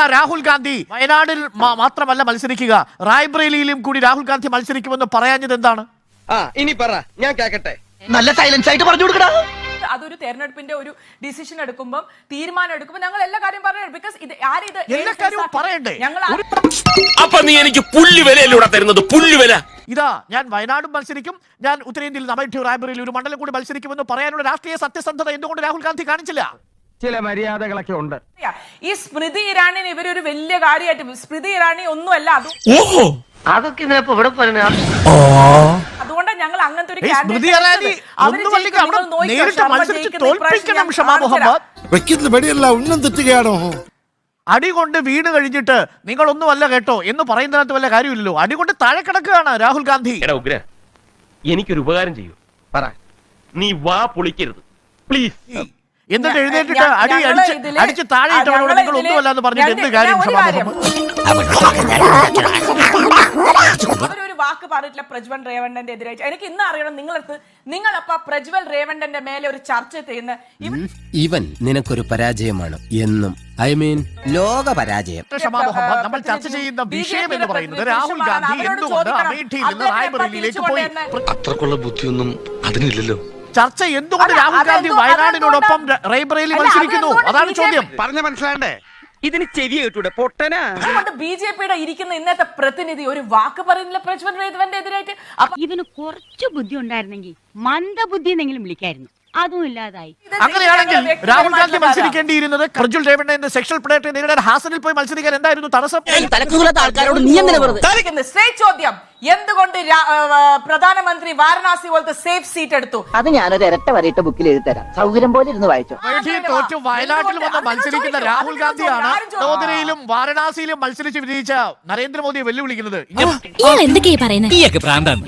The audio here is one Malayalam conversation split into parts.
ഇതാ രാഹുൽ ഗാന്ധി. വയനാടിൽ മാത്രമല്ല മത്സരിക്കുക. റായ്ബ്രേലിയിലും കൂടി രാഹുൽ ഗാന്ധി മത്സരിക്കുമെന്ന് പറയാഞ്ഞത് എന്താണ്? ആ ഇനി പറ. ഞാൻ കേക്കട്ടെ. നല്ല സൈലൻസ് ആയിട്ട് പറഞ്ഞു കൊടുക്കടാ. അതൊരു തെരഞ്ഞെടുപ്പിന്റെ ഒരു ഡിസിഷൻ എടുക്കുമ്പോൾ തീരുമാനം എടുക്കുമ്പോൾ ഞങ്ങൾ എല്ലാ കാര്യം പറയണം. ബിക്കോസ് ഇത് ആരിത് എല്ലാ കാര്യവും പറയണ്ടേ? ഞങ്ങൾ അപ്പൊ നീ എനിക്ക് പുല്ലുവിലൂടെ തരുന്നത്? പുല്ലുവില ഇതാ ഞാൻ വയനാടും മത്സരിക്കും. ഞാൻ ഉത്തരേന്ത്യയിൽ നമ്മൾ റായ്ബറിയിൽ ഒരു മണ്ഡലം കൂടി മത്സരിക്കുമെന്ന് പറയാനുള്ള രാഷ്ട്രീയ സത്യസന്ധത എന്തുകൊണ്ട് രാഹുൽ ഗാന്ധി കാണിച്ചില്ല? ചില മര്യാദകളൊക്കെ ഉണ്ട്. ഈ സ്മൃതി ഇറാനിന് ഇവരൊരു വലിയ കാര്യമായിട്ട് സ്മൃതി ഇറാനി ഒന്നുമല്ല അത് അതൊക്കെ ഇവിടെ പറഞ്ഞ? അതുകൊണ്ടാണ് ഞങ്ങൾ അങ്ങനത്തെ ഒരു സ്മൃതി. ഇറാനി ഒന്നും അല്ലെങ്കിൽ അവിടെ നേരിട്ട് മത്സരിച്ച് തോൽപ്പിക്കണം ഷമാ. മുഹമ്മദ്. വെക്കുന്ന വെടിയല്ല ഉന്നം തെറ്റുകയാണോ? കഴിഞ്ഞിട്ട് നിങ്ങളൊന്നുമല്ല കേട്ടോ എന്ന് പറയുന്നതിനകത്ത് വല്ല കാര്യമില്ലല്ലോ. അടി കൊണ്ട് താഴെ കിടക്കുകയാണ് രാഹുൽ ഗാന്ധി. എടാ ഉഗ്ര എനിക്കൊരു ഉപകാരം ചെയ്യൂ. പറ. നീ വാ പൊളിക്കരുത്. പ്ലീസ് എന്നിട്ട് ഞ- എഴുന്നേറ്റിട്ട് അടി അടിച്ച് അടിച്ച് താഴെ ആ, ഇട്ടവരോട് നിങ്ങൾ ഒന്നുമല്ല എന്ന് പറഞ്ഞിട്ട് എന്ത് കാര്യം അവരൊരു വാക്ക് പറഞ്ഞിട്ടില്ല പ്രജ്വൽ റേവണ്ണന്റെ എതിരായിട്ട്. എനിക്ക് ഇന്ന് അറിയണം നിങ്ങളടുത്ത് നിങ്ങളപ്പ പ്രജ്വൽ റേവണ്ണന്റെ മേലെ ഒരു ചർച്ച ചെയ്യുന്ന ഇവ- ഇവൻ നിനക്കൊരു പരാജയമാണ് എന്നും ഐ മീൻ ലോക പരാജയം നമ്മൾ ചർച്ച ചെയ്യുന്ന വിഷയം എന്ന് പറയുന്നത് രാഹുൽ ഗാന്ധി എന്തുകൊണ്ട് അമേഠിയിൽ നിന്ന് റായ്ബറേലിയിലേക്ക് പോയി അത്രക്കുള്ള ബുദ്ധിയൊന്നും അതിനില്ലല്ലോ. ചർച്ച എന്തുകൊണ്ട് രാഹുൽ ഗാന്ധി വയനാടിനോടൊപ്പം റൈബ്രയിൽ മത്സരിക്കുന്നു? അതാണ് ചോദ്യം. പറഞ്ഞ മനസ്സിലാണ്ടേ? ഇതിന് ചെവി കേട്ടൂടെ? പൊട്ടന? അതുകൊണ്ട് ബി ജെ പിയുടെ ഇരിക്കുന്ന ഇന്നത്തെ പ്രതിനിധി ഒരു വാക്ക് പറയുന്നില്ല പ്രജ്വൽ റേവന്റെ എതിരായിട്ട്. ഇവന് കുറച്ച് ബുദ്ധി ഉണ്ടായിരുന്നെങ്കിൽ മന്ദബുദ്ധി എന്നെങ്കിലും വിളിക്കായിരുന്നു. അതും ഇല്ലാതായി. അങ്ങനെയാണെങ്കിൽ രാഹുൽ ഗാന്ധി മത്സരിക്കേണ്ടിയിരുന്നത് പ്രജ്വൽ രേവണ്ണന്റെ സെക്ഷൽ പ്ലേറ്റ് നേരിടാൻ ഹാസനിൽ പോയി മത്സരിക്കാൻ എന്തായിരുന്നു തടസ്സം? ആൾക്കാരോട് നീ. ചോദ്യം. എന്തുകൊണ്ട് പ്രധാനമന്ത്രി വാരണാസി പോലത്തെ സേഫ് സീറ്റ് എടുത്തു? അത് ഞാനൊരു ഇരട്ട വരയിട്ട് ബുക്കിൽ എഴുതി തരാം. സൗകര്യം പോലെ ഇരുന്ന് വായിച്ചു. തോറ്റ് വയനാട്ടിൽ വന്ന് മത്സരിക്കുന്ന രാഹുൽ ഗാന്ധിയാണ് ചോദനയിലും വാരണാസിയിലും മത്സരിച്ച് വിജയിച്ച നരേന്ദ്രമോദിയെ വെല്ലുവിളിക്കുന്നത്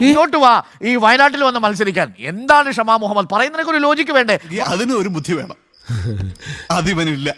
ഇങ്ങോട്ട് വാ ഈ വയനാട്ടിൽ വന്ന് മത്സരിക്കാൻ. എന്താണ് ഷമാ മുഹമ്മദ്? പറയുന്നതിനൊക്കെ ഒരു ലോജിക്ക് വേണ്ടേ? അതിന് ഒരു ബുദ്ധി വേണം. അതിവനില്ല.